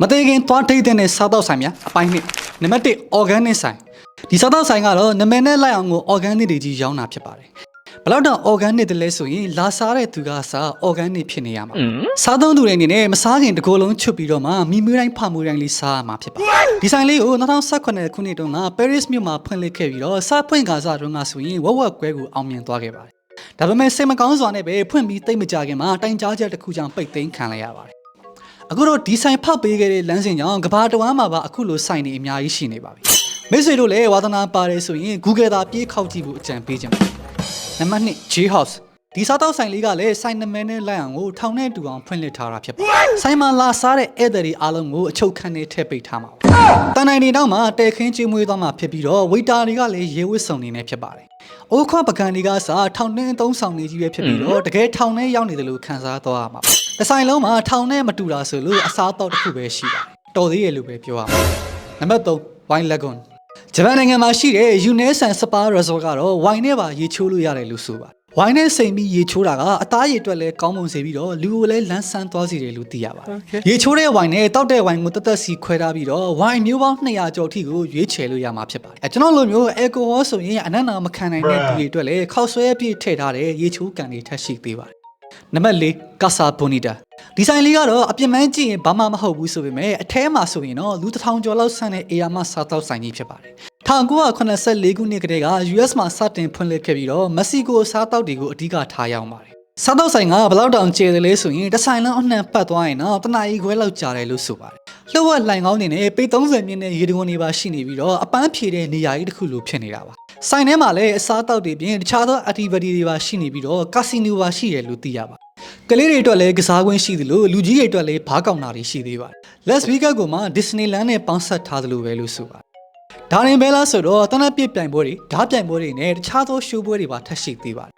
မသေးခင်သွားထိတ်တဲ့စားတော့ဆိုင်များအပိုင်းနှစ်နံပါတ်1 organic ဆိုင်ဒီစားတော့ဆိုင်ကတော့နာမည်နဲ့လိုက်အောင်ကို organic တွေကြီးရောင်းတာဖြစ်ပါတယ်ဘယ်လောက်တော့ organic တလဲဆိုရင်လာစားတဲ့သူကစား organic ဖြစ်နေရမှာစားသုံးသူတွေအနေနဲ့မစားခင်တစ်ကိုယ်လုံးချွတ်ပြီးတော့မှမိမွေးတိုင်းဖမွေးတိုင်းလေးစားရမှာဖြစ်ပါတယ်ဒီဆိုင်လေးကို2018ခုနှစ်တုန်းက Paris မြို့မှာဖွင့်လှစ်ခဲ့ပြီးတော့စားဖွင့်ကားစားတုန်းကဆိုရင်ဝက်ဝက်ကွဲကိုအောင်မြင်သွားခဲ့ပါတယ်ဒါပေမဲ့စိတ်မကောင်းစွာနဲ့ပဲဖွင့်ပြီးတိတ်မကြခင်မှာတိုင်ကြားချက်တစ်ခုကြောင့်ပိတ်သိမ်းခံလိုက်ရပါတယ် အခုတော့ဒီဆိုင်ဖောက်ပေးခဲ့တဲ့လမ်းစဉ်ကြောင့်ကဘာတဝမ်းမှာပါအခုလိုဆိုင်နေအများကြီးရှိနေပါပြီမိတ်ဆွေတို့လည်းဝါသနာပါတယ်ဆိုရင် Google သာပြေးခောက်ကြည့်ဖို့အကြံပေးချင်ပါတယ်နံပါတ်2 J House ဒီစားတောက်ဆိုင်လေးကလည်းဆိုင်နမဲနဲ့လိုက်အောင်ကိုထောင်နဲ့တူအောင်ဖွင့်လှစ်ထားတာဖြစ်ပါတယ်။ဆိုင်မှာလာစားတဲ့ဧည့်သည်တွေအားလုံးကိုအချုပ်ခန်းနဲ့ထည့်ပိတ်ထားမှာပါ။တန်နိုင်နေတော့မှတဲခင်းကျွေးမွေးသွားမှာဖြစ်ပြီးတော့ဝေတာတွေကလည်းရေဝတ်စုံနေနေဖြစ်ပါတယ်။အိုးခွပကံတွေကစားထောင်နဲ့သုံးဆောင်နေကြီးပဲဖြစ်ပြီးတော့တကယ်ထောင်နဲ့ရောက်နေတယ်လို့ခံစားသွားရမှာပါ။ ဒီဆိုင်လုံးမှာထောင်နဲ့မတူတာဆိုလို့အစားတော့တစ်ခုပဲရှိပါတယ်။တော်သေးရဲ့လို့ပဲပြောရမှာ။နံပါတ်3 Wine Lagoon ဂျပန်နိုင်ငံမှာရှိတဲ့ UNESCO Spa Resort ကတော့ဝိုင်နဲ့ပါရေချိုးလို့ရတယ်လို့ဆိုပါတယ်။ဝိုင်နဲ့စိမ်ပြီးရေချိုးတာကအသားရည်အတွက်လည်းကောင်းမွန်စေပြီးတော့လူကိုလည်းလန်းဆန်းသွားစေတယ်လို့သိရပါတယ်။ရေချိုးတဲ့ဝိုင်နဲ့တောက်တဲ့ဝိုင်ကိုတက်တက်စီခွဲထားပြီးတော့ဝိုင်မျိုးပေါင်း200ကျော်ထိကိုရွေးချယ်လို့ရမှာဖြစ်ပါတယ်။အဲကျွန်တော်လိုမျိုးအယ်ကိုဟောဆိုရင်အနက်နာမခံနိုင်တဲ့သူတွေအတွက်လည်းခောက်ဆွဲပြည့်ထည့်ထားတဲ့ရေချိုးကန်တွေထပ်ရှိသေးပါတယ်။ နံပါတ်၄ကာဆာဘိုနီတာဒီဆိုင်လေးကတော့အပြစ်မှန်းကြည့်ရင်ဘာမှမဟုတ်ဘူးဆိုပေမဲ့အထဲမှာဆိုရင်တော့လူတစ်ထောင်ကျော်လောက်ဆန့်တဲ့အေယာမစားတောက်ဆိုင်ကြီးဖြစ်ပါတယ်1984ခုနှစ်ကတည်းက US မှာစတင်ဖွင့်လှစ်ခဲ့ပြီးတော့မက္ကဆီကိုစားတောက်တွေကိုအဓိကထားရောက်ပါတယ်စားတောက်ဆိုင်ကဘယ်လောက်တောင်ကျယ်တယ်လဲဆိုရင်တစ်ဆိုင်လုံးအနှံပတ်သွားရင်တော့တနားရီခွဲလောက်ကြာတယ်လို့ဆိုပါတယ်လှုပ်ဝက်လှိုင်ကောင်းနေနဲ့ပေ30မြင့်နဲ့ရေတံခွန်တွေပါရှိနေပြီးတော့အပန်းဖြေတဲ့နေရာကြီးတစ်ခုလိုဖြစ်နေတာပါ ဆိုင်ထဲမှာလည်းအစားတောက်တွေပြင်တခြားသော activity တွေပါရှိနေပြီးတော့ကာစီနိုပါရှိတယ်လို့သိရပါတယ်ကလေးတွေအတွက်လည်းကစားကွင်းရှိသလိုလူကြီးတွေအတွက်လည်းဘားကောင်တာတွေရှိသေးပါတယ် Las Vegas ကမှ Disneyland နဲ့ပေါင်းဆက်ထားသလိုပဲလို့ဆိုပါတယ်ဒါရင်ပဲလားဆိုတော့တနက်ပြစ်ပြိုင်ပွဲတွေဓာတ်ပြိုင်ပွဲတွေနဲ့တခြားသောရှိုးပွဲတွေပါထပ်ရှိသေးပါတယ်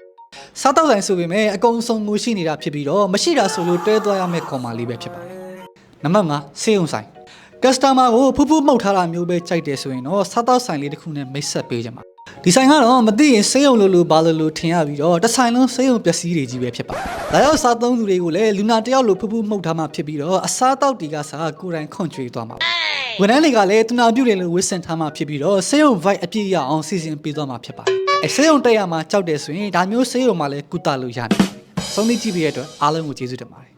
စားတောက်ဆိုင်ဆိုပေမဲ့အကုန်စုံကိုရှိနေတာဖြစ်ပြီးတော့မရှိတာဆိုလို့တွဲသွားရမယ့်ကွန်မာလေးပဲဖြစ်ပါတယ်နံပါတ်5စေးုံဆိုင်ကစတမာကိုဖူးဖူးမှုတ်ထားတာမျိုးပဲကြိုက်တယ်ဆိုရင်တော့စားတောက်ဆိုင်လေးတစ်ခုနဲ့မိတ်ဆက်ပေးကြမှာ ဒီဆိုင်ကတော့မသိရင်စေးရုံလိုလိုဘာလိုလိုထင်ရပြီးတော့တစ်ဆိုင်လုံးစေးရုံပျက်စီးတွေကြီးပဲဖြစ်ပါတယ်။ဒါရောက်စားသုံးသူတွေကိုလည်းလူနာတယောက်လိုဖူးဖူးမှုတ်ထားမှဖြစ်ပြီးတော့အစားတောက်တီကစားကိုယ်တိုင်ခွန့်ကြွေးသွားမှာပါ။ဝန်ထမ်းတွေကလည်းတနာပြုတ်တယ်လို့ဝစ်ဆင်ထားမှဖြစ်ပြီးတော့စေးရုံ vibe အပြည့်ရအောင်စီစဉ်ပေးသွားမှာဖြစ်ပါတယ်။အဲစေးရုံတက်ရမှာကြောက်တယ်ဆိုရင်ဒါမျိုးစေးရုံမှာလည်းကုသလို့ရတယ်။ဆုံးဖြတ်ကြည့်ပြီးရတဲ့အတွက်အားလုံးကိုကျေးဇူးတင်ပါတယ်။